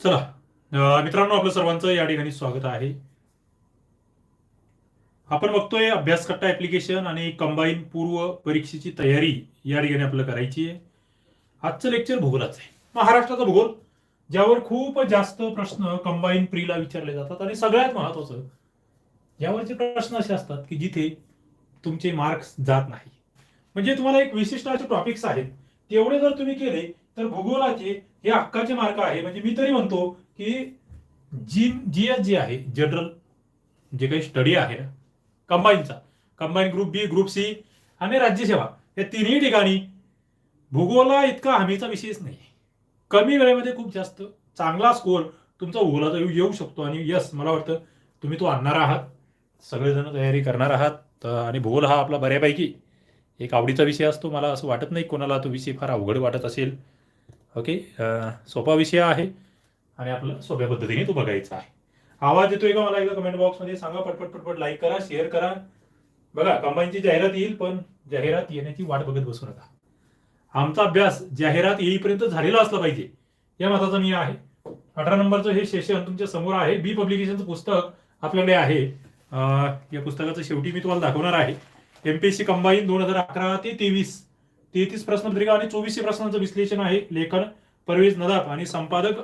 चला मित्रांनो आपलं सर्वांचं या ठिकाणी स्वागत आहे. आपण बघतोय अभ्यासकट्टा ऍप्लिकेशन आणि कंबाईन पूर्व परीक्षेची तयारी या ठिकाणी आपल्याला करायची आहे. आजचं लेक्चर भूगोलाचं आहे. महाराष्ट्राचा भूगोल ज्यावर खूप जास्त प्रश्न कंबाईन प्रीला विचारले जातात आणि सगळ्यात महत्वाचं यावरचे प्रश्न असे असतात की जिथे तुमचे मार्क्स जात नाही. म्हणजे तुम्हाला एक विशिष्ट असे टॉपिक्स आहेत तेवढे जर तुम्ही केले तर भूगोलाचे हे हक्काचे मार्क आहे. म्हणजे मी तरी म्हणतो की जी जी एस जी आहे जनरल जे काही स्टडी आहे ना कंबाईनचा combine group B group C आणि राज्यसेवा या तिन्ही ठिकाणी भूगोला इतका हमीचा विषयच नाही. कमी वेळेमध्ये खूप जास्त चांगला स्कोअर तुमचा भूगोलाचा येऊ येऊ शकतो आणि यस मला वाटतं तुम्ही तो आणणार आहात. सगळेजण तयारी करणार आहात. तर आणि भूगोल हा आपला बऱ्यापैकी एक आवडीचा विषय असतो. मला असं वाटत नाही कोणाला तो विषय फार अवघड वाटत असेल. ओके? सोपा विषय आहे आणि आपलं सोप्या पद्धतीने तो बघायचा आहे. आवाज येतोय का मला एकदा कमेंट बॉक्समध्ये सांगा पटपट पटपट लाईक करा शेअर करा. बघा कंबाईनची जाहिरात येईल पण जाहिरात येण्याची वाट बघत बसू नका. आमचा अभ्यास जाहिरात येईपर्यंत झालेला असला पाहिजे या मताचा मी आहे. अठरा नंबरचं हे सेशन तुमच्यासमोर आहे. बी पब्लिकेशनचं पुस्तक आपल्याकडे आहे. या पुस्तकाचं शेवटी मी तुम्हाला दाखवणार आहे. एमपीएससी कंबाईन दोन हजार अकरा ते तेवीस. तेहतीस प्रश्नपत्रिका आणि चोवीसशे प्रश्नांचं विश्लेषण आहे. लेखन परवेज नदाफ आणि संपादक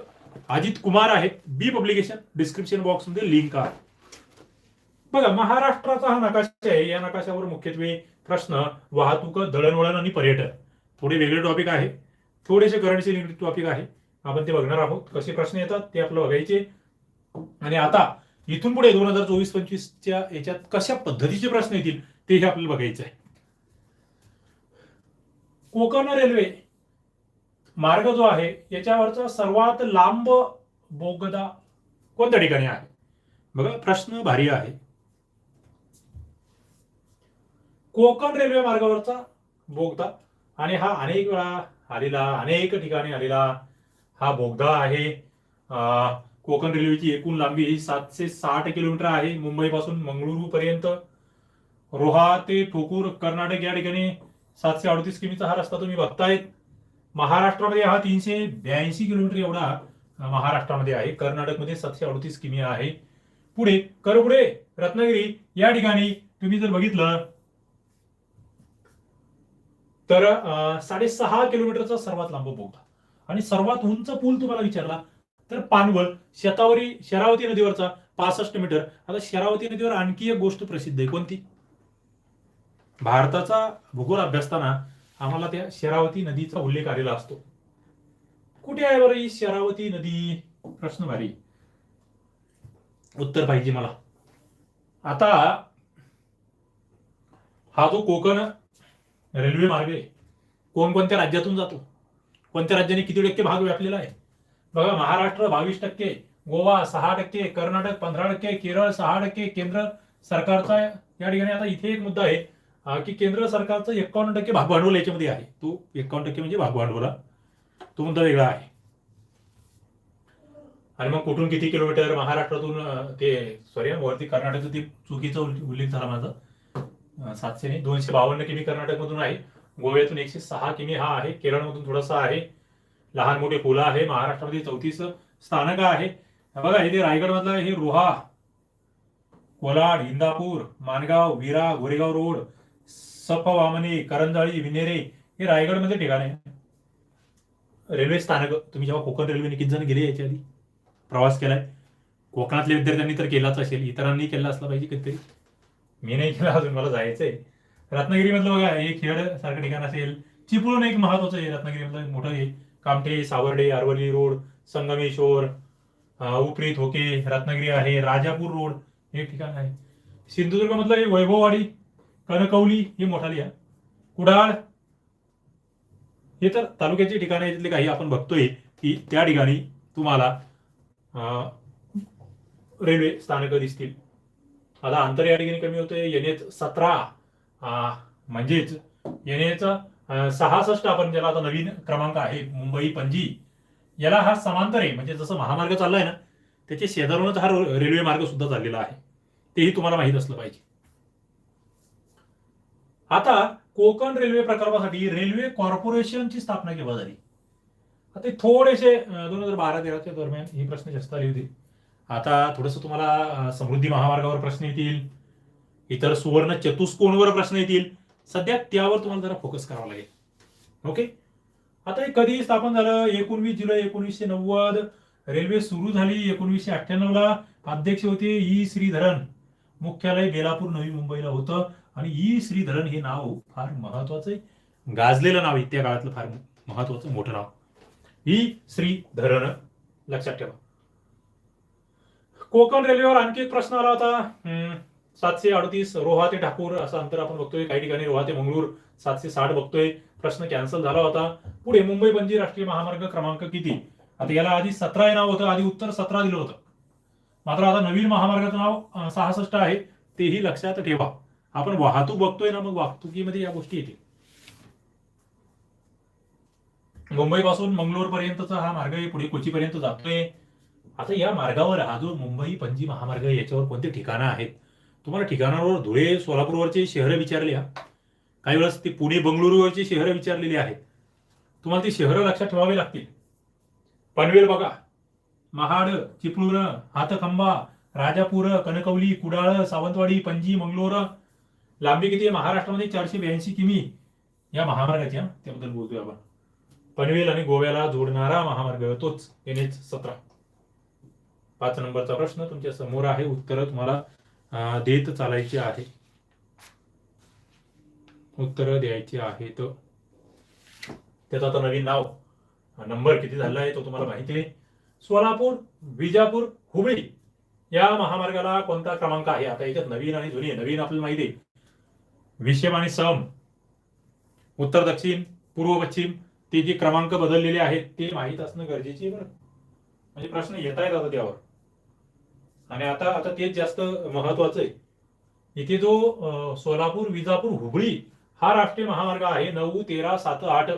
अजित कुमार आहेत. बी पब्लिकेशन डिस्क्रिप्शन बॉक्समध्ये लिंक आहे. बघा महाराष्ट्राचा हा नकाशा आहे. या नकाशावर मुख्यत्वे प्रश्न वाहतूक दळणवळण आणि पर्यटन. थोडे वेगळे टॉपिक आहे. थोडेसे करंटशी निगडीत टॉपिक आहे. आपण ते बघणार आहोत. कसे प्रश्न येतात ते आपलं बघायचे. आणि आता इथून पुढे दोन हजार चोवीस पंचवीसच्या याच्यात कशा पद्धतीचे प्रश्न येतील तेही आपल्याला बघायचं आहे. कोकण रेल्वे मार्ग जो आहे याच्यावरचा सर्वात लांब बोगदा कोणत्या ठिकाणी आहे? बघा प्रश्न भारी आहे. कोकण रेल्वे मार्गावरचा बोगदा आणि हा अनेक वेळा आलेला अनेक ठिकाणी आलेला हा बोगदा आहे. कोकण रेल्वेची एकूण लांबी ही सातशे साठ किलोमीटर आहे. मुंबईपासून मंगळुरू पर्यंत रोहा ते ठोकूर कर्नाटक या ठिकाणी सातशे अडतीस किमीचा हा रस्ता तुम्ही बघतायत महाराष्ट्रामध्ये हा तीनशे ब्याऐंशी किलोमीटर एवढा महाराष्ट्रामध्ये आहे. कर्नाटकमध्ये सातशे अडतीस किमी आहे. पुढे करपुढे रत्नागिरी या ठिकाणी तुम्ही जर बघितलं तर साडेसहा किलोमीटरचा सर्वात लांब बोगदा. आणि सर्वात उंच पूल तुम्हाला विचारला तर पानवळ शतावरी शरावती नदीवरचा पासष्ट मीटर. आता शरावती नदीवर आणखी एक गोष्ट प्रसिद्ध आहे. कोणती? भारताचा भूगोल अभ्यासताना आम्हाला त्या शरावती नदीचा उल्लेख आलेला असतो. कुठे आहे बरं ही शरावती नदी? प्रश्न भारी. उत्तर पाहिजे मला. आता हा जो कोकण रेल्वे मार्ग आहे कोणकोणत्या राज्यातून जातो? कोणत्या राज्याने किती टक्के भाग व्यापलेला आहे? बघा महाराष्ट्र बावीस टक्के गोवा सहा टक्के कर्नाटक पंधरा टक्के केरळ सहा टक्के केंद्र सरकारचा या ठिकाणी आता इथे एक मुद्दा आहे. की केंद्र सरकारचं एकावन्न टक्के भागभांडवल याच्यामध्ये आहे. तो एकावन्न टक्के म्हणजे भागभांडवला तो मुद्दा वेगळा आहे. आणि मग कुठून किती किलोमीटर महाराष्ट्रातून ते सॉरी वरती कर्नाटकचं ते चुकीचा उल्लेख झाला माझा. सातशे नाही दोनशे बावन्न किमी कर्नाटकमधून आहे. गोव्यातून एकशे सहा किमी हा आहे. केरळमधून थोडासा आहे. लहान मोठे पुलं आहे. महाराष्ट्रामध्ये चौतीस स्थानक आहे. बघा हे रायगड रायगडमधलं हे रोहा कोलाड इंदापूर मानगाव विरा गोरेगाव रोड सप वामने करंजाळी विनेरे हे रायगडमध्ये ठिकाण आहे. रेल्वे स्थानक तुम्ही जेव्हा कोकण रेल्वेने किती जण गेले याच्या आधी प्रवास केलाय. कोकणातल्या विद्यार्थ्यांनी तर केलाच असेल इतरांनी केला असला पाहिजे कधीतरी मी नाही केला अजून मला जायचंय. रत्नागिरीमधलं बघा हे खेड सारखं ठिकाण असेल. चिपळूण एक महत्वाचं आहे रत्नागिरीमधलं मोठं आहे. कामठे सावर्डे आरवली रोड संगमेश्वर उपरी थोके रत्नागिरी आहे राजापूर रोड हे ठिकाण आहे. सिंधुदुर्गमधलं हे वैभववाडी कणकवली हे मोठाली आहे. कुडाळ हे तर तालुक्याची ठिकाणं आहे तिथले काही आपण बघतोय की त्या ठिकाणी तुम्हाला रेल्वे स्थानकं दिसतील. आता अंतर या ठिकाणी कमी होतंय. एच सतरा म्हणजेच येणेचं सहासष्ट आपण ज्याला आता नवीन क्रमांक आहे मुंबई पणजी याला हा समांतर आहे. म्हणजे जसं महामार्ग चाललाय ना त्याच्या शेजारूनच हा रेल्वे मार्ग सुद्धा चाललेला आहे. तेही तुम्हाला माहीत असलं पाहिजे. आता कोकण रेल्वे प्रकल्पासाठी रेल्वे कॉर्पोरेशनची स्थापना केव्हा झाली? आता थोडेसे दोन हजार बारा तेराच्या दरम्यान हे प्रश्न जास्त आले होते. आता थोडस तुम्हाला समृद्धी महामार्गावर प्रश्न येतील. इतर सुवर्ण चतुष्कोणवर प्रश्न येतील. सध्या त्यावर तुम्हाला जरा फोकस करावा लागेल. ओके आता हे कधी स्थापन झालं? एकोणवीस जुलै एकोणीसशे नव्वद. रेल्वे सुरू झाली एकोणीसशे अठ्ठ्याण्णव ला अध्यक्ष होते ई श्रीधरन. मुख्यालय बेलापूर नवी मुंबईला होतं. आणि ई श्रीधरन हे नाव फार महत्वाचं आहे. गाजलेलं नाव आहे त्या काळातलं फार महत्वाचं मोठं नाव. ई श्रीधरन लक्षात ठेवा. कोकण रेल्वेवर आणखी एक प्रश्न आला होता. सातशे अडतीस रोहा ते ठाकूर असं अंतर आपण बघतोय. काही ठिकाणी रोहा ते मंगळूर सातशे साठ बघतोय. प्रश्न कॅन्सल झाला होता. पुढे मुंबई पणजी राष्ट्रीय महामार्ग क्रमांक किती? आता याला आधी सतरा हे नाव होतं आधी उत्तर सतरा दिलं होतं. मात्र आता नवीन महामार्गाचं नाव सहासष्ट आहे. तेही लक्षात ठेवा. आपण वाहतूक बघतोय ना मग वाहतुकीमध्ये या गोष्टी येतील. मुंबईपासून मंगलोर पर्यंतचा हा मार्ग आहे पुढे कोचीपर्यंत जातोय. आता या मार्गावर हा जो मुंबई पणजी महामार्ग आहे, याच्यावर कोणते ठिकाणं आहेत? तुम्हाला ठिकाणावर धुळे सोलापूरवरचे शहरं विचारली काही वेळेस ते पुणे बंगळुरूवरची शहरं विचारलेली आहेत. तुम्हाला ती शहरं लक्षात ठेवावी लागतील. पनवेल बघा. महाड चिपळूण हातखंबा राजापूर कणकवली कुडाळ सावंतवाडी पणजी मंगलोर लांबी किती आहे? महाराष्ट्रामध्ये चारशे ब्याऐंशी किमी या महामार्गाची हा? त्याबद्दल बोलतोय आपण. पनवेल आणि गोव्याला जोडणारा महामार्ग तोच एन एच सतरा. पाच नंबरचा प्रश्न तुमच्यासमोर आहे. उत्तर तुम्हाला देत चालायची आहे. उत्तर द्यायची आहेत त्याचं आता नवीन नाव नंबर किती झाला आहे तो तुम्हाला माहिती आहे. सोलापूर विजापूर हुबळी या महामार्गाला कोणता क्रमांक आहे? आता याच्यात नवीन आणि जुनी आहे. नवीन आपल्याला माहिती आहे. विषम आणि सम. उत्तर दक्षिण पूर्व पश्चिम ते जे क्रमांक बदललेले आहेत ते माहीत असणं गरजेचे बरं. म्हणजे प्रश्न येत आहेत आता त्यावर. आणि आता आता तेच जास्त महत्वाचं आहे. इथे जो सोलापूर विजापूर हुबळी हा राष्ट्रीय महामार्ग आहे नऊ तेरा सात आठ.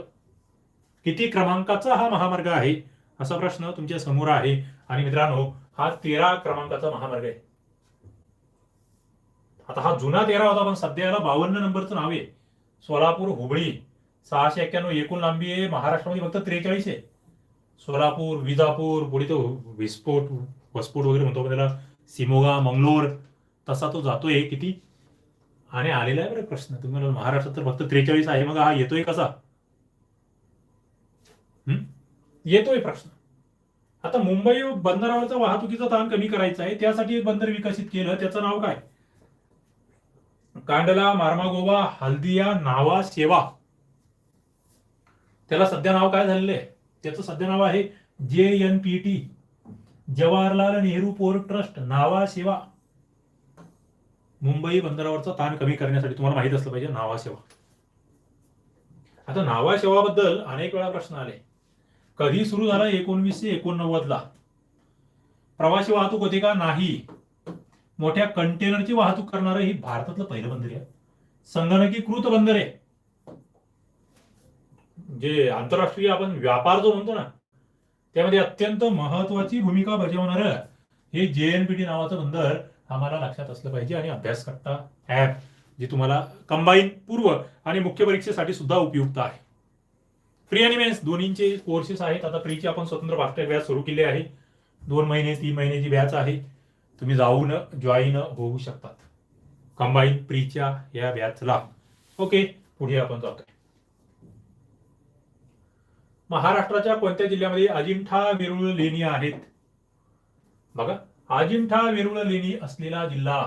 किती क्रमांकाचा हा महामार्ग आहे? असा प्रश्न तुमच्यासमोर आहे. आणि मित्रांनो हा तेरा क्रमांकाचा महामार्ग आहे. आता हा जुना तेरा होता पण सध्या याला बावन्न नंबरचं नाव आहे. सोलापूर हुबळी सहाशे एक्क्याण्णव एकूण लांबी आहे. महाराष्ट्रामध्ये फक्त त्रेचाळीस आहे. सोलापूर विजापूर पुढे तो विस्फोट वस्फोट वगैरे म्हणतो आपण त्याला. सिमोगा मंगलोर तसा तो जातोय किती? आणि आलेला आहे बरं प्रश्न. तुम्ही महाराष्ट्रात तर फक्त त्रेचाळीस आहे. मग हा येतोय कसा? येतोय प्रश्न. आता मुंबई बंदरावरचा वाहतुकीचा ताण कमी करायचा आहे. त्यासाठी एक बंदर विकसित केलं. त्याचं नाव काय? कांडला मार्मागोवा हल्दिया नावा सेवा. त्याला सध्या नाव काय झालेलं आहे? त्याचं सध्या नाव आहे जे N P T. Jawaharlal Nehru port trust नावा सेवा. मुंबई बंदरावरचा ताण कमी करण्यासाठी तुम्हाला माहीत असलं पाहिजे नावा सेवा. आता नावा सेवाबद्दल अनेक वेळा प्रश्न आले. कधी सुरू झाला एकोणवीसशे एकोणनव्वद ला प्रवासी वाहतूक होती का? नाही. मोठ्या कंटेनरची वाहतूक करणारं ही भारतातलं पहिलं बंदर आहे. संगणकीकृत बंदर आहे. जे आंतरराष्ट्रीय आपण व्यापार जो म्हणतो ना त्यामध्ये अत्यंत महत्वाची भूमिका बजावणार हे जे एनपीटी नावाचं बंदर आम्हाला लक्षात असलं पाहिजे आणि अभ्यास करता ऍप जे तुम्हाला कंबाईन पूर्व आणि मुख्य परीक्षेसाठी सुद्धा उपयुक्त आहे. प्री आणि मेन्स दोन्हींचे कोर्सेस आहेत. आता प्रीची आपण स्वतंत्र फास्टॅग व्याज सुरू केले आहे. दोन महिने तीन महिन्याची बॅच आहे तुम्ही जाऊन जॉईन होऊ शकतात. कंबाईन प्रीच्या या बॅचला ओके पुढे आपण जातोय. महाराष्ट्राच्या कोणत्या जिल्ह्यामध्ये अजिंठा वेरुळ लेणी आहेत? बघा अजिंठा वेरुळ लेणी असलेला जिल्हा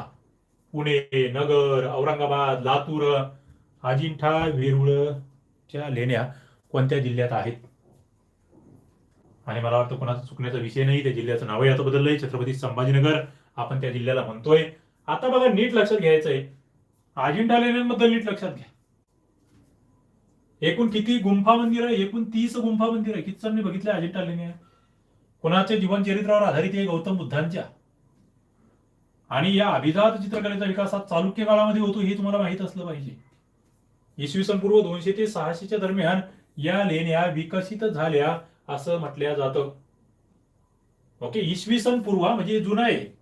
पुणे नगर औरंगाबाद लातूर अजिंठा वेरुळच्या लेण्या कोणत्या जिल्ह्यात आहेत? आणि मला वाटतं कोणाचा चुकण्याचा विषय नाही त्या जिल्ह्याचं नावही आता बदललंय. छत्रपती संभाजीनगर आपण त्या जिल्ह्याला म्हणतोय. आता बघा नीट लक्षात घ्यायचंय. अजिंठा लेण्यांबद्दल नीट लक्षात घ्या. एकूण किती गुंफा मंदिर आहे? एकूण तीस गुंफा मंदिर आहे. किती मी बघितलं अजिंठा लेण्या? कोणाच्या जीवन चरित्रावर आधारित आहे गौतम बुद्धांच्या? आणि या अभिजात चित्रकलेचा विकास हा चालुक्य काळामध्ये होतो हे तुम्हाला माहीत असलं पाहिजे. इसवी सन पूर्व दोनशे ते सहाशेच्या दरम्यान या लेण्या विकसित झाल्या असं म्हटल्या जातं. ओके इसवी सन पूर्व म्हणजे जुना आहे.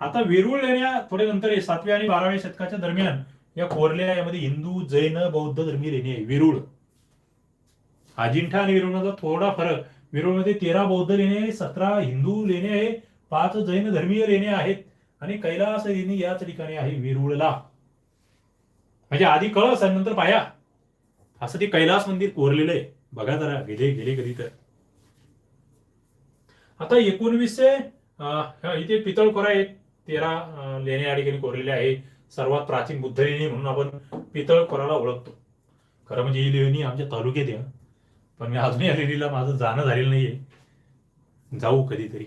आता वेरूळ लेण्या थोडे नंतर सातव्या आणि बाराव्या शतकाच्या दरम्यान या कोरल्या यामध्ये हिंदू जैन बौद्ध धर्मीय लेणी आहे. वेरूळ. अजिंठा आणि वेरूळचा थोडा फरक. वेरूळमध्ये तेरा बौद्ध लेणे सतरा हिंदू लेणे आहे पाच जैन धर्मीय लेणे आहेत आणि कैलास लेणी याच ठिकाणी आहे वेरूळला. म्हणजे आधी कळस आणि नंतर पाया. असं ते कैलास मंदिर कोरलेलं आहे. बघा जरा गेले गेले कधी तर. आता एकोणवीसशे इथे पितळ कोरा आहेत. तेरा लेणी लेणे या ठिकाणी कोरलेले आहे. सर्वात प्राचीन बुद्ध लेणी म्हणून आपण पितळ कोराला ओळखतो. खरं म्हणजे ही लेणी आमच्या तालुक्यात आहे. पण मी अजून या लेणीला माझं जाणं झालेलं नाहीये. जाऊ कधीतरी.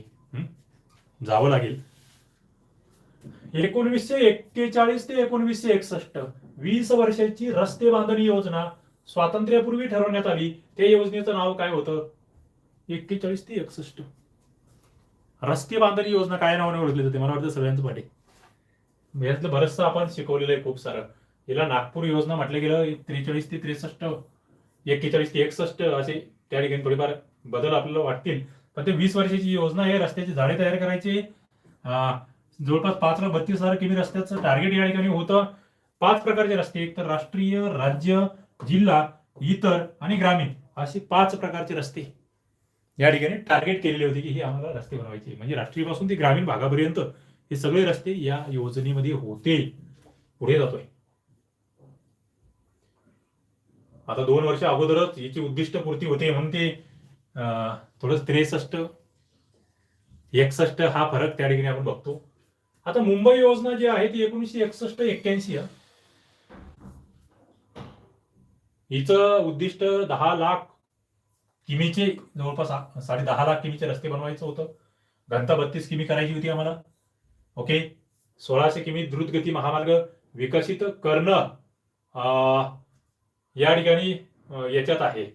जावं लागेल. एकोणवीसशे एक्केचाळीस ते एकोणवीसशे एकसष्ट वीस वर्षाची रस्ते बांधणी योजना स्वातंत्र्यापूर्वी ठरवण्यात आली. त्या योजनेचं नाव काय होतं? एक्केचाळीस ते एकसष्ट. रस्ते बांधणी योजना काय नावाने ओळखली जाते? मला वाटतं सगळ्यांचं पाठी. यातलं बरंचसं आपण शिकवलेलं आहे खूप सारं. याला नागपूर योजना म्हटलं गेलं त्रेचाळीस ते त्रेसष्ट एक्केचाळीस ते एकसष्ट असे त्या ठिकाणी थोडेफार बदल आपल्याला वाटतील. पण ते वीस वर्षाची योजना आहे रस्त्याची झाडे तयार करायची. जवळपास पाच लाख बत्तीस हजार किमी रस्त्याचं टार्गेट या ठिकाणी होतं. पाच प्रकारचे रस्ते एक तर राष्ट्रीय राज्य जिल्हा इतर आणि ग्रामीण असे पाच प्रकारचे रस्ते. या ठिकाणी टार्गेट केलेले होते की हे आम्हाला रस्ते बनवायचे म्हणजे राष्ट्रीयपासून ते ग्रामीण भागापर्यंत हे सगळे रस्ते या योजनेमध्ये होते. पुढे जातोय. आता दोन वर्ष अगोदरच याची उद्दिष्ट पूर्ती होते म्हणून ते थोडस थोडं त्रेसष्ट एकसष्ट हा फरक त्या ठिकाणी आपण बघतो. आता मुंबई योजना जी आहे ती एकोणीसशे एकसष्ट एक्क्याऐंशी हिचं उद्दिष्ट दहा लाख किमीचे जवळपास साडे दहा लाख किमीचे रस्ते बनवायचं होतं. घनता बत्तीस किमी करायची होती आम्हाला. ओके? सोळाशे किमी द्रुतगती महामार्ग विकसित करणं या ठिकाणी याच्यात आहे.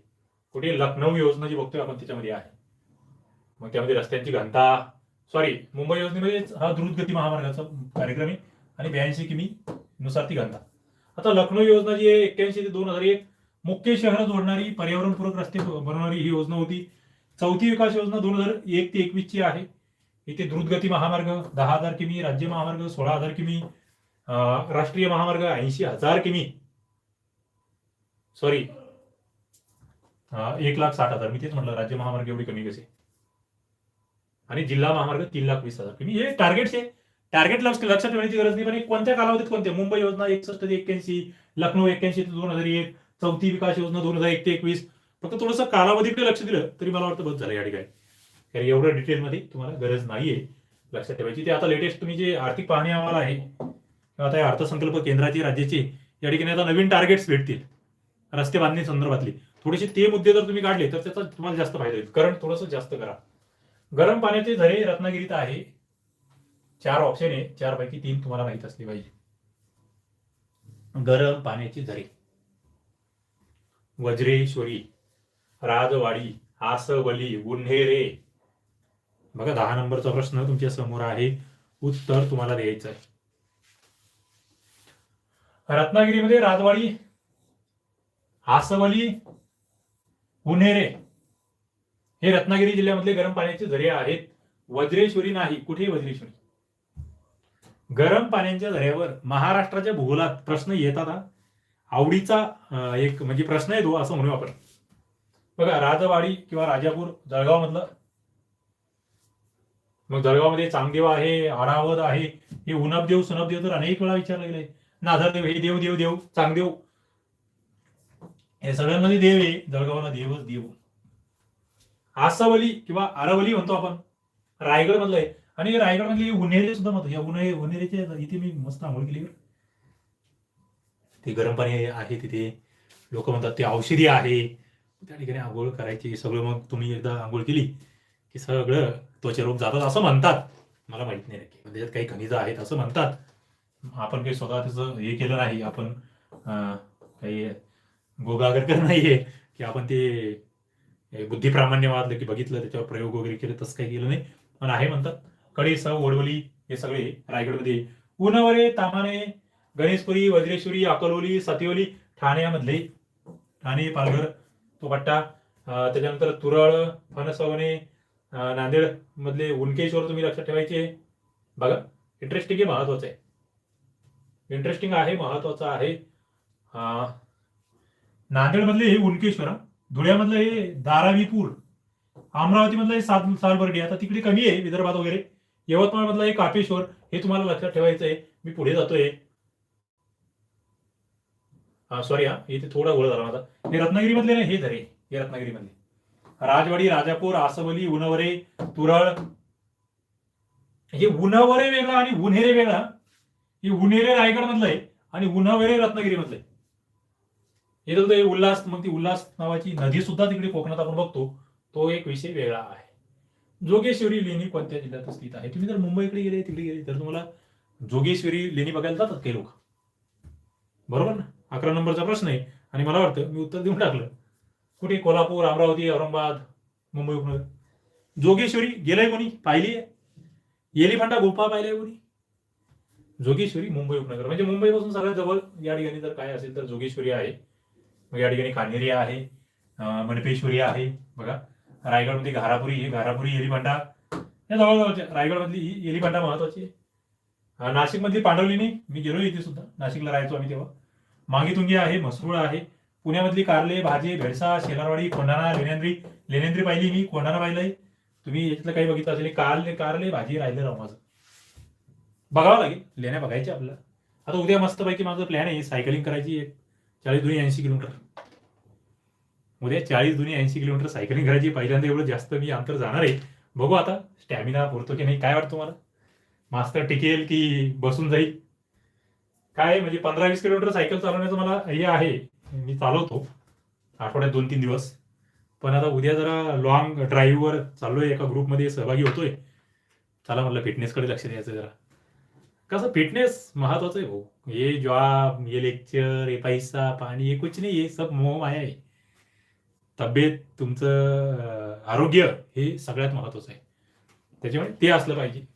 कुठे? लखनौ योजना जी बघतोय आपण त्याच्यामध्ये आहे. मग त्यामध्ये रस्त्यांची घनता सॉरी मुंबई योजनेमध्ये हा द्रुतगती महामार्गाचा कार्यक्रम आहे. आणि ब्याऐंशी किमी नुसार ती घनता. आता लखनौ योजना जी आहे एक्क्याऐंशी ते दोन हजार एक मुख्य शहर जोडणारी पर्यावरणपूरक रस्ते बनवणारी ही योजना होती. चौथी विकास योजना दोन हजार एक ते एकवीस ची आहे. इथे द्रुतगती महामार्ग दहा हजार किमी राज्य महामार्ग सोळा हजार किमी राष्ट्रीय महामार्ग ऐंशी हजार किमी. सॉरी एक लाख साठ हजार. मी तेच म्हटलं राज्य महामार्ग एवढी कमी कसे? आणि जिल्हा महामार्ग तीन लाख वीस हजार किमी. हे टार्गेट्स आहे टार्गेट लक्ष लक्षात ठेवण्याची गरज नाही पण कोणत्या कालावधीत कोणत्या मुंबई योजना एकसष्ट ते एक्क्याऐंशी लखनौ एक्क्याऐंशी ते दोन हजार एक चौथी विकास योजना दोन हजार एक ते एकवीस. फक्त थोडंसं कालावधीकडे लक्ष दिलं तरी मला वाटतं बस झालं या ठिकाणी. कारण एवढं डिटेलमध्ये तुम्हाला गरज नाहीये. लक्षात ठेवायची. ते आता लेटेस्ट तुम्ही जे आर्थिक पाहणी अहवाल आहे आता हे अर्थसंकल्प केंद्राची राज्याची या ठिकाणी आता नवीन टार्गेट्स भेटतील. रस्ते बांधणी संदर्भातले. थोडेसे ते मुद्दे जर तुम्ही काढले तर त्याचा तुम्हाला जास्त फायदा होईल. करंट थोडंसं जास्त करा. गरम पाण्याचे झरे रत्नागिरीत आहे. चार ऑप्शन आहे. चार पैकी तीन तुम्हाला माहीत असली पाहिजे. गरम पाण्याची झरे. वज्रेश्वरी राजवाडी आसवली गुन्हेरे. बघा दहा नंबरचा प्रश्न तुमच्यासमोर आहे. उत्तर तुम्हाला द्यायचं आहे. रत्नागिरीमध्ये राजवाडी आसवली गुन्हेरे हे रत्नागिरी जिल्ह्यामधले गरम पाण्याचे झरे आहेत. वज्रेश्वरी नाही कुठे वज्रेश्वरी? गरम पाण्याच्या झऱ्यावर महाराष्ट्राच्या भूगोलात प्रश्न येतात आवडीचा एक म्हणजे प्रश्न आहे तो असं म्हणू आपण. बघा राजवाडी किंवा राजापूर जळगाव मधलं मग जळगावमध्ये चांगदेव आहे आढावत आहे हे उनबदेव सुनबदेव तर अनेक वेळा विचारलं गेलंय नाझरदेव हे देव देव देव चांगदेव. हे सगळ्यांमध्ये देव आहे जळगावला देवच देव. आसावली किंवा आरावली म्हणतो आपण. रायगड मधलं आहे. आणि रायगड मधले उन्हेरे सुद्धा म्हणतो. या उन्हे उन्हेरेचे इथे मी मस्त आंघोळ केली. ते गरम पाणी आहे तिथे. लोक म्हणतात ते औषधी आहे. त्या ठिकाणी आंघोळ करायची. सगळं मग तुम्ही एकदा आंघोळ केली की सगळं त्वचारोग जातात असं म्हणतात. मला माहीत नाही नक्की. म्हणजे त्याच्यात काही खनिज आहेत असं म्हणतात. आपण काही स्वतः त्याचं हे केलं नाही. आपण काही गोगागरकर नाहीये की आपण ते बुद्धिप्रामाण्य वाचलं की बघितलं त्याच्यावर प्रयोग वगैरे केले तसं काही केलं नाही. पण आहे म्हणतात कडेसह वडवली हे सगळे रायगडमध्ये. उन्हावरे तामाने गणेशपुरी वज्रेश्वरी अकलोली सतिवली ठाण्यामधले ठाणे पालघर तो पट्टा त्याच्यानंतर तुरळ फणसवणे नांदेड मधले उनकेश्वर तुम्ही लक्षात ठेवायचे. बघा इंटरेस्टिंग आहे महत्वाचं आहे. इंटरेस्टिंग आहे महत्वाचं आहे. नांदेडमधले हे उनकेश्वर धुळ्यामधलं हे धारावीपूर अमरावतीमधलं हे सात सालबर्डी आता तिकडे कमी आहे विदर्भात वगैरे. यवतमाळ मधलं हे कापेश्वर हे तुम्हाला लक्षात ठेवायचं आहे. मी पुढे जातोय. सॉरी हा. इथे थोडा गोळ झाला माझा हे रत्नागिरीमधले नाही हे धरे. हे रत्नागिरीमधले. राजवाडी राजापूर आसवली उनवरे तुरळ. हे उन्हावरे वेगळा आणि उन्हेरे वेगळा. हे उन्हेरे रायगड मधलं आहे आणि उन्हावरे रत्नागिरी मधलं आहे. हे तर उल्हास मग ती उल्हास नावाची नदी सुद्धा तिकडे कोकणात आपण बघतो. तो एक विषय वेगळा आहे. जोगेश्वरी लेणी कोणत्या जिल्ह्यात स्थित आहे? तुम्ही जर मुंबईकडे गेले तिकडे गेले तर तुम्हाला जोगेश्वरी लेणी बघायला जातात काही लोक. बरोबर ना? अकरा नंबरचा प्रश्न आहे. आणि मला वाटतं मी उत्तर देऊन टाकलं. कुठे? कोल्हापूर अमरावती औरंगाबाद मुंबई उपनगर. जोगेश्वरी गेलंय कोणी? पाहिली आहे. एलिफंटा गुफा पाहिलाय कोणी? जोगेश्वरी मुंबई उपनगर. म्हणजे मुंबईपासून सगळ्यात जवळ या ठिकाणी जर काय असेल तर जोगेश्वरी आहे. मग या ठिकाणी कान्हेरी आहे. मणपेश्वरी मनपेश्वरी आहे. बघा. रायगडमध्ये घारापुरी हे घारापुरी एलिफंटा या जवळजवळच्या रायगडमधली ही एलिफंटा महत्वाची आहे. नाशिकमधली पांडवली नाही मी गेलो इथे सुद्धा. नाशिकला राहायचो आम्ही तेव्हा. मांगीतुंगी आहे मसरूळ आहे. पुण्यामधली कारले भाजे भेडसा शेलारवाडी कोंढाणा लेण्यांद्री लेनेंद्री पाहिली मी कोंढाणा पाहिलंय. तुम्ही याच्यातलं काही बघितलं असेल कारले कारले भाजी राहिलं राव माझं. बघावं लागेल लेण्या बघायच्या आपल्याला. आता उद्या मस्तपैकी माझं प्लॅन आहे सायकलिंग करायची एक. चाळीस दुनी ऐंशी किलोमीटर. उद्या चाळीस दुनी ऐंशी किलोमीटर सायकलिंग करायची पहिल्यांदा एवढं जास्त मी अंतर जाणार आहे. बघू आता स्टॅमिना पुरतो की नाही काय वाटतं मला मास्तर टिकेल की बसून जाईल? काय म्हणजे पंधरा वीस किलोमीटर सायकल चालवण्याचं मला हे आहे. मी चालवतो. आठवड्यात दोन तीन दिवस. पण आता उद्या जरा लॉंग ड्राईव्हवर चाललोय. एका ग्रुपमध्ये सहभागी होतोय. चला म्हटलं फिटनेसकडे लक्ष द्यायचं जरा. कसं फिटनेस महत्वाचं आहे भाऊ. ये जॉब ये लेक्चर ये पैसा पाणी हे कुछ नाही. हे सब मोह माया आहे. तब्येत तुमचं आरोग्य हे सगळ्यात महत्वाचं आहे. त्याच्यामुळे ते असलं पाहिजे.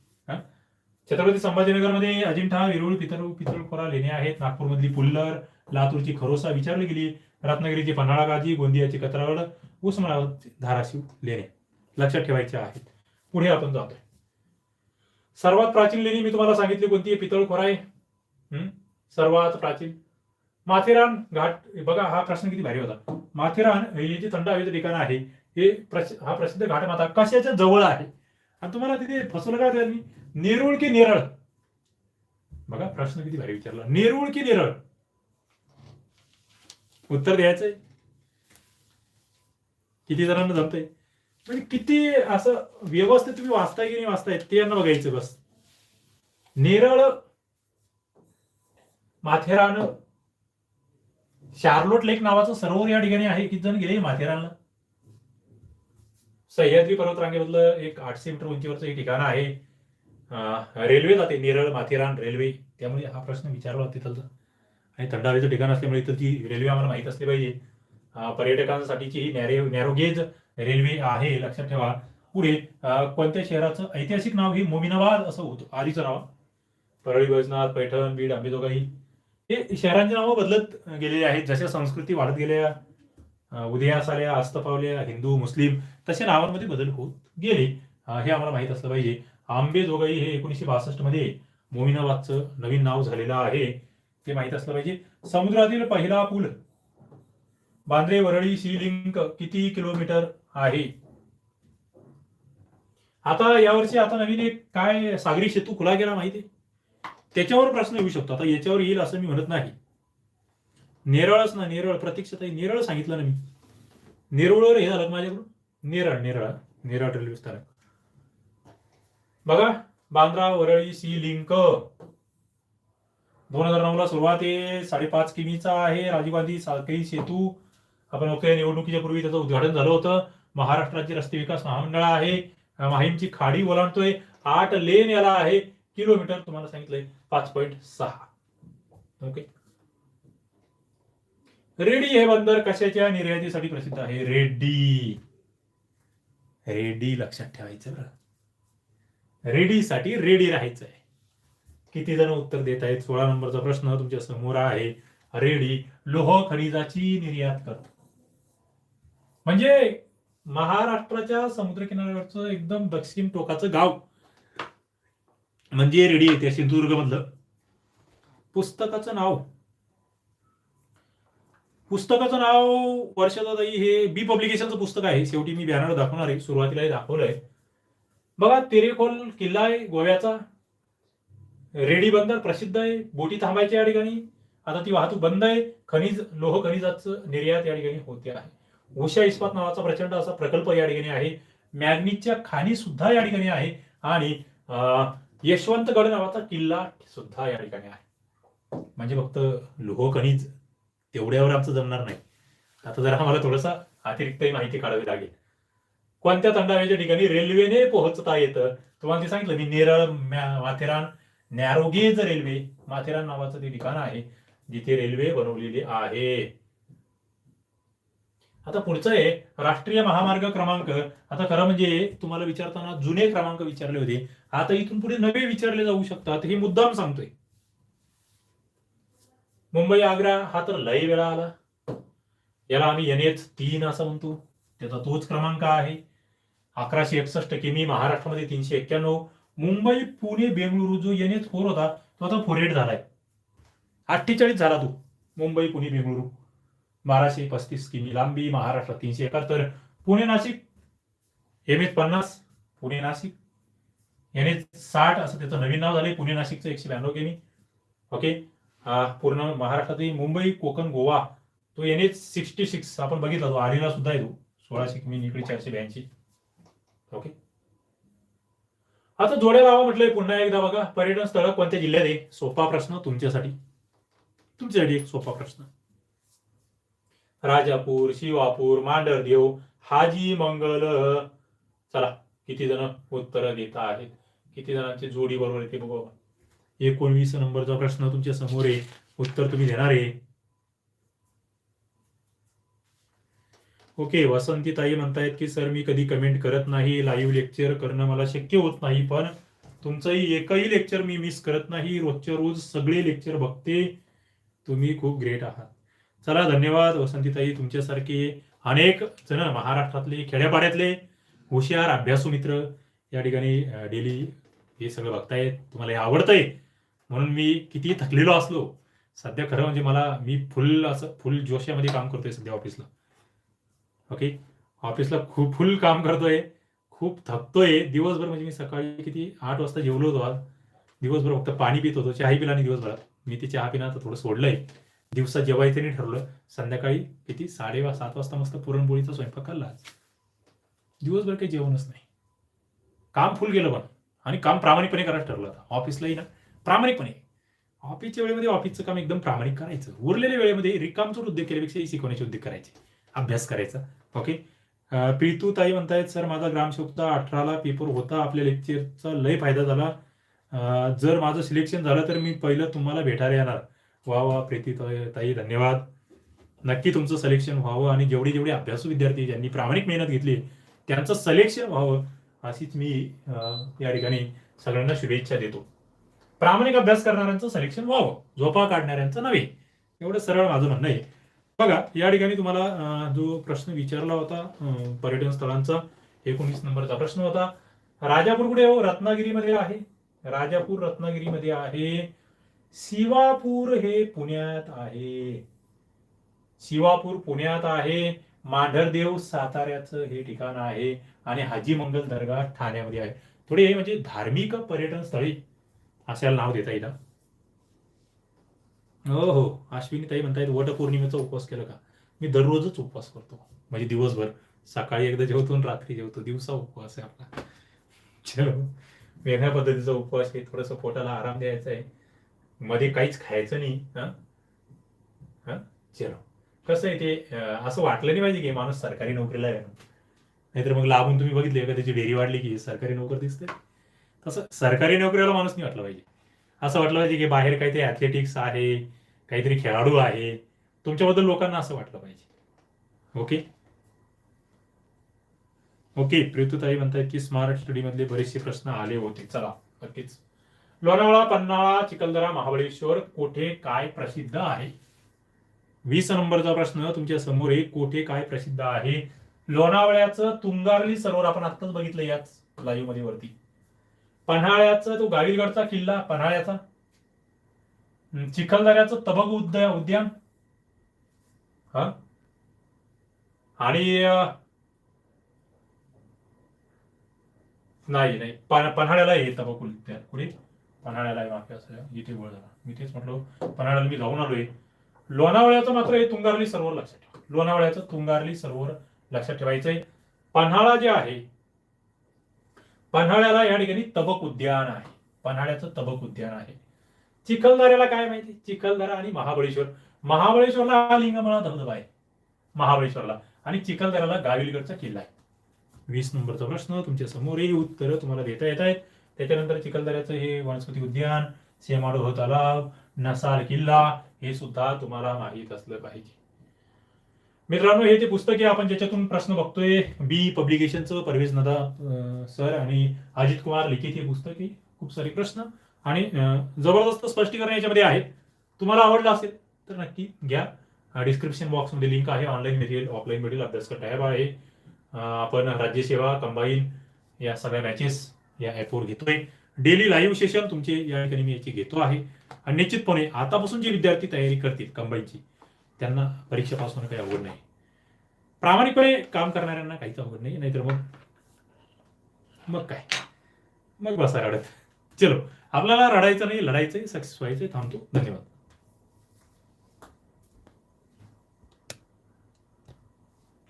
छत्रपती संभाजीनगरमध्ये अजिंठा विरुळ पितळ पितळखोरा लेण्या आहेत. नागपूरमधली पुल्लर लातूरची खरोसा विचारली गेली. रत्नागिरीची पन्हाळा गाजी गोंदियाची कत्रावड उस्मानाबादची धाराशिव लेणे. लक्षात ठेवायच्या आहेत. पुढे आपण जातोय. सर्वात प्राचीन लेणी मी तुम्हाला सांगितली कोणती? आहे पितळखोरा आहे. हम्म? सर्वात प्राचीन. माथेरान घाट बघा हा प्रश्न किती भारी होता. माथेरान हे जे थंड हवेचं ठिकाण आहे हे हा प्रसिद्ध घाट माता कशाच्या जवळ आहे? आणि तुम्हाला तिथे फसवलं का त्यांनी? नेरुळ की नेरळ? बघा प्रश्न किती भारी विचारला. नेरुळ की नेरळ? उत्तर द्यायचंय? किती जणांना जमतंय? म्हणजे किती असं व्यवस्थित तुम्ही वाचताय की नाही वाचताय ते यांना बघायचं बस. नेरळ माथेरान शार्लोट लेक नावाचं सरोवर या ठिकाणी आहे. किती जण गेले माथेरानला? सह्याद्री पर्वतरांगेमधलं एक आठशे मीटर उंचीवरचं एक ठिकाण आहे. रेल्वे जाते नेरळ माथेरान रेल्वे त्यामुळे हा प्रश्न विचारला होता तिथलचा. आणि थंड हवेचं ठिकाण असल्यामुळे इथलची रेल्वे आम्हाला माहीत असली पाहिजे. पर्यटकांसाठीची ही नॅरे नॅरोगेज रेल्वे आहे लक्षात ठेवा. पुढे कोणत्या शहराचं ऐतिहासिक नाव हे मोमिनाबाद असं होतं आधीचं नाव. परळी वैजनाथ पैठण बीड अंबेजोगाई हे शहरांची नावं बदलत गेलेली आहेत. जशा संस्कृती वाढत गेल्या उदयास आल्या अस्त पावल्या हिंदू मुस्लिम तशा नावांमध्ये बदल होत गेले. हे आम्हाला माहीत असलं पाहिजे. आंबेजोगाई हे एकोणीसशे बासष्टमध्ये मोमिनाबादचं नवीन नाव झालेलं आहे. ते माहीत असलं पाहिजे. समुद्रातील पहिला पूल बांद्रे वरळी सी लिंक किती किलोमीटर आहे? आता यावर्षी आता नवीन एक काय सागरी सेतू खुला गेला माहिती त्याच्यावर प्रश्न येऊ शकतो. आता याच्यावर येईल असं मी म्हणत नाही. नेरळच ना नेरळ प्रतीक्षात नेरळ सांगितलं ना मी. नेरुळवर हे झालं माझ्याकडून? नेरळ नेरळ नेरळ रेल्वे स्थानक. बघा बांद्रा वरळी सी लिंक दोन हजार नऊ ला सुरुवात आहे. साडेपाच किमीचा आहे. राजीव गांधी साखळी सेतू. आपण ओके निवडणुकीच्या पूर्वी त्याचं उद्घाटन झालं होतं. महाराष्ट्राचे रस्ते विकास महामंडळ आहे. माहीमची खाडी ओलांडतोय. आठ लेन याला आहे. किलोमीटर तुम्हाला सांगितलंय. पाच पॉईंट सहा. ओके. रेडी हे बंदर कशाच्या निर्यातीसाठी प्रसिद्ध आहे? रेड्डी. रेड्डी लक्षात ठेवायचं बरं. रेडीसाठी रेडी राहायचं आहे किती जण उत्तर देत आहेत? सोळा नंबरचा प्रश्न तुमच्यासमोर आहे. रेडी लोह खनिजाची निर्यात करतो म्हणजे महाराष्ट्राच्या समुद्रकिनाऱ्यावरचं एकदम दक्षिण टोकाचं गाव. म्हणजे रेडी येते सिंधुदुर्ग मधलं पुस्तकाचं नाव. पुस्तकाचं नाव वर्षादाई हे बी पब्लिकेशनचं पुस्तक आहे. शेवटी मी बॅनर दाखवणार आहे. सुरुवातीला हे दाखवलंय. बघा तेरेखोल किल्ला आहे गोव्याचा. रेडी बंदर प्रसिद्ध आहे. बोटी थांबायच्या या ठिकाणी. आता ती वाहतूक बंद आहे. खनिज लोह खनिजाचं निर्यात या ठिकाणी होते आहे. उषा इस्पात नावाचा प्रचंड असा प्रकल्प या ठिकाणी आहे. मॅग्नीजच्या खाणी सुद्धा या ठिकाणी आहे. आणि यशवंतगड नावाचा किल्ला सुद्धा या ठिकाणी आहे. म्हणजे फक्त लोह खनिज तेवढ्यावर आमचं जमणार नाही. आता जरा आम्हाला थोडंसं अतिरिक्तही माहिती काढावी लागेल. कोणत्या थंडाव्याच्या ठिकाणी रेल्वेने पोहोचता येतं? तुम्हाला ते सांगितलं मी Neral Matheran narrow gauge railway. Matheran नावाचं ते ठिकाण आहे जिथे रेल्वे बनवलेली आहे. आता पुढचं आहे राष्ट्रीय महामार्ग क्रमांक. आता खरं म्हणजे तुम्हाला विचारताना जुने क्रमांक विचारले होते. आता इथून पुढे नवे विचारले जाऊ शकतात हे मुद्दाम सांगतोय. मुंबई आग्रा हा तर लय वेळा आला. याला आम्ही एन एच तीन असं म्हणतो. त्याचा तोच क्रमांक आहे. अकराशे एकसष्ट किमी महाराष्ट्रामध्ये तीनशे एक्क्याण्णव मुंबई पुणे बेंगळुरू जो एन एच फोर होता तो आता फोर एट झालाय. अठ्ठेचाळीस झाला तो मुंबई पुणे बेंगळुरू. बाराशे पस्तीस किमी लांबी महाराष्ट्रात तीनशे एकाहत्तर. पुणे नाशिक एम एच पन्नास पुणे नाशिक. एन एच साठ असं त्याचं नवीन नाव झालंय पुणे नाशिकचं एकशे ब्याण्णव किमी ओके पूर्ण महाराष्ट्रातही मुंबई कोकण गोवा तो एन एच सिक्स्टी सिक्स आपण बघितला तो आलेला सुद्धा आहे तो सोळाशे किमी इकडे चारशे ब्याऐंशी. ओके. आता जोड्या लावा म्हटलंय पुन्हा एकदा बघा. पर्यटन स्थळ कोणत्या जिल्ह्यात आहे? सोपा प्रश्न तुमच्यासाठी. तुमच्यासाठी एक सोपा प्रश्न. राजापूर शिवापूर मांडरदेव हाजी मंगल चला किती जण उत्तर देत आहेत? किती जणांची जोडी बरोबर येते बघा एकोणवीस नंबरचा प्रश्न तुमच्यासमोर आहे. उत्तर तुम्ही देणार आहे. ओके वसंती ताई म्हणतायत की सर मी कधी कमेंट करत नाही लाईव्ह लेक्चर करणं मला शक्य होत नाही पण तुमचंही एकही लेक्चर मी मिस करत नाही. रोजच्या रोज सगळे लेक्चर बघते. तुम्ही खूप ग्रेट आहात. चला धन्यवाद वसंतीताई तुमच्यासारखे अनेक जण महाराष्ट्रातले खेड्यापाड्यातले हुशार अभ्यासू मित्र या ठिकाणी डेली हे सगळं बघतायत. तुम्हाला हे आवडतंय. म्हणून मी किती थकलेलो असलो सध्या खरं म्हणजे मला मी फुल असं फुल जोशामध्ये काम करतोय सध्या ऑफिसला ओके? ऑफिसला खूप फुल काम करतोय खूप थकतोय. दिवसभर म्हणजे मी सकाळी किती? आठ वाजता जेवलो होतो आज. दिवसभर फक्त पाणी पित होतो चहाही पिला आणि दिवसभरात. मी ते चहा पिणं आता थोडं सोडलंय. दिवसा जेवायचं नाही ठरवलं संध्याकाळी किती? साडे वा- सात वाजता मस्त पुरणपोळीचा स्वयंपाक खाल्ला आज. दिवसभर काही जेवणच नाही. काम फुल गेलं पण. आणि काम प्रामाणिकपणे करायचं ठरलं आता. ऑफिसलाही ना प्रामाणिकपणे. ऑफिसच्या वेळेमध्ये ऑफिसचं काम एकदम प्रामाणिक करायचं. उरलेल्या वेळेमध्ये रिकामचोर उद्योग केल्यापेक्षा शिकवण्याचे उद्योग करायचे. अभ्यास करायचा. ओके प्रीतू ताई म्हणतायत सर माझा ग्रामसेवकचा अठराला पेपर होता. आपल्या लेक्चरचा लय फायदा झाला. जर माझं सिलेक्शन झालं तर मी पहिलं तुम्हाला भेटायला येणार. वा वा प्रीती ताई- ताई धन्यवाद. नक्की तुमचं सिलेक्शन व्हावं आणि जेवढे जेवढे अभ्यासू विद्यार्थी ज्यांनी प्रामाणिक मेहनत घेतली त्यांचं सिलेक्शन व्हावं अशीच मी या ठिकाणी सगळ्यांना शुभेच्छा देतो. प्रामाणिक अभ्यास करणाऱ्यांचं सिलेक्शन व्हावं. झोपा काढणाऱ्यांचं नव्हे. एवढं सरळ माझं म्हणणं आहे. बघा या ठिकाणी तुम्हाला जो प्रश्न विचारला होता पर्यटन स्थळांचा एकोणीस नंबरचा प्रश्न होता राजापूर कुठे हो? रत्नागिरीमध्ये आहे. राजापूर रत्नागिरीमध्ये आहे. शिवापूर हे पुण्यात आहे. शिवापूर पुण्यात आहे. मांढरदेव साताऱ्याचं हे ठिकाण आहे. आणि हाजी मंगल दर्गा ठाण्यामध्ये आहे. थोडे हे म्हणजे धार्मिक पर्यटन स्थळी असे नाव देता येईल हो हो. अश्विनी ताई म्हणतायत वटपौर्णिमेचा उपवास केला का? मी दररोजच उपवास करतो. म्हणजे दिवसभर. सकाळी एकदा जेवतो आणि रात्री जेवतो. दिवसा उपवास आहे आपला. चलो. वेगळ्या पद्धतीचा उपवास आहे. थोडस पोटाला आराम द्यायचा आहे. मध्ये काहीच खायचं नाही. हा? हा? चलो. कसं आहे ते असं वाटलं नाही पाहिजे की माणूस सरकारी नोकरीला आहे नाहीतर मग लाभून तुम्ही बघितले का त्याची डेरी वाढली की सरकारी नोकर दिसते तसं सरकारी नोकरीला माणूस नाही वाटलं पाहिजे. असं वाटलं पाहिजे की बाहेर काहीतरी ॲथलेटिक्स आहे. काहीतरी खेळाडू आहे. तुमच्याबद्दल लोकांना असं वाटलं पाहिजे. ओके? ओके प्रीतुताई म्हणतात की स्मार्ट स्टडी मधले बरेचसे प्रश्न आले होते. चला नक्कीच. लोणावळा पन्हाळा चिखलदरा महाबळेश्वर कोठे काय प्रसिद्ध आहे? वीस नंबरचा प्रश्न तुमच्यासमोर आहे. कोठे काय प्रसिद्ध आहे? लोणावळ्याचं तुंगारली सरोवर आपण आत्ताच बघितलं याच लाईव्हमध्ये वरती. पन्हाळ्याचा तो गाविलगडचा किल्ला पन्हाळ्याचा? चिखलदऱ्याचं तबक उद्या उद्यान? हा? आणि नाही नाही. पन्हाळ्याला हे तबक उद्यान कुठे पन्हाळ्याला आहे माफी असं इथे गोळ झाला. मी तेच म्हटलो पन्हाळ्याला मी जाऊन आलोय. लोणावळ्याचं मात्र हे तुंगारली सरोवर लक्षात ठेवा. लोणावळ्याचं तुंगारली सरोवर लक्षात ठेवायचंय. पन्हाळा जे आहे पन्हाळ्याला या ठिकाणी तबक उद्यान आहे. पन्हाळ्याचं तबक उद्यान आहे. चिखलदऱ्याला काय माहिती? चिखलदरा आणि महाबळेश्वर. महाबळेश्वरला हा लिंगमळा धबधबा आहे. महाबळेश्वरला. आणि चिखलदऱ्याला गाविलगडचा किल्ला आहे. वीस नंबरचा प्रश्न तुमच्यासमोर ही उत्तरं तुम्हाला देता येत आहेत. त्याच्यानंतर चिखलदऱ्याचं हे वनस्पती उद्यान सेमाडोह तलाव नसार किल्ला हे सुद्धा तुम्हाला माहीत असलं पाहिजे. मित्रांनो हे ते पुस्तक आहे आपण ज्याच्यातून प्रश्न बघतोय बी पब्लिकेशनचं परवेज नदा सर आणि अजित कुमार लिखित हे पुस्तक आहे. खूप सारे प्रश्न. आणि जबरदस्त स्पष्टीकरण याच्यामध्ये आहे तुम्हाला आवडलं असेल तर नक्की घ्या. डिस्क्रिप्शन बॉक्समध्ये लिंक आहे ऑनलाईन मटेरियल ऑफलाईन मटेरियल अभ्यास टॅब आहे. आपण राज्यसेवा कंबाईन या सगळ्या मॅचेस या ॲपवर घेतोय. डेली लाईव्ह सेशन तुमचे या ठिकाणी मी याची घेतो आहे. आणि निश्चितपणे आतापासून जे विद्यार्थी तयारी करतील कंबाईनची त्यांना परीक्षा पास होणं काही अवघड नाही. प्रामाणिकपणे काम करणाऱ्यांना काहीच आवड नाही नाहीतर मग मग काय? मग बसा रडत. चलो. आपल्याला रडायचं नाही लढायचंय सक्सेस व्हायचंय थांबतो. धन्यवाद.